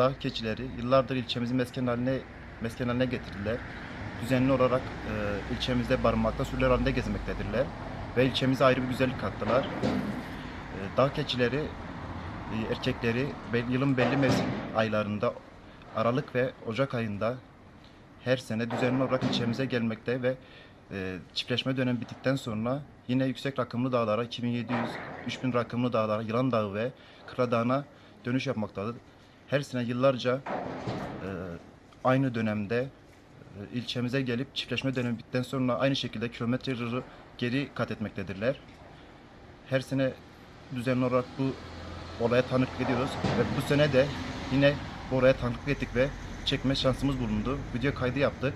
dağ keçileri yıllardır ilçemizin mesken haline, mesken haline getirdiler. Düzenli olarak e, ilçemizde barınmakta sürüler halinde gezmektedirler. Ve ilçemize ayrı bir güzellik kattılar. E, dağ keçileri e, erkekleri yılın belli mevsim aylarında Aralık ve Ocak ayında her sene düzenli olarak ilçemize gelmekte ve e, çiftleşme dönemi bittikten sonra yine yüksek rakımlı dağlara 2700-3000 rakımlı dağlara Yılan Dağı ve Kıra Dağı'na dönüş yapmaktadır. Her sene yıllarca e, aynı dönemde e, ilçemize gelip çiftleşme dönemi bittikten sonra aynı şekilde kilometre geri kat etmektedirler. Her sene düzenli olarak bu olaya tanıklık ediyoruz ve bu sene de yine bu olaya tanıklık ettik ve çekme şansımız bulundu. Video kaydı yaptık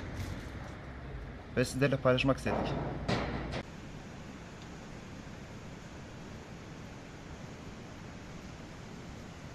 ve sizlerle paylaşmak istedik.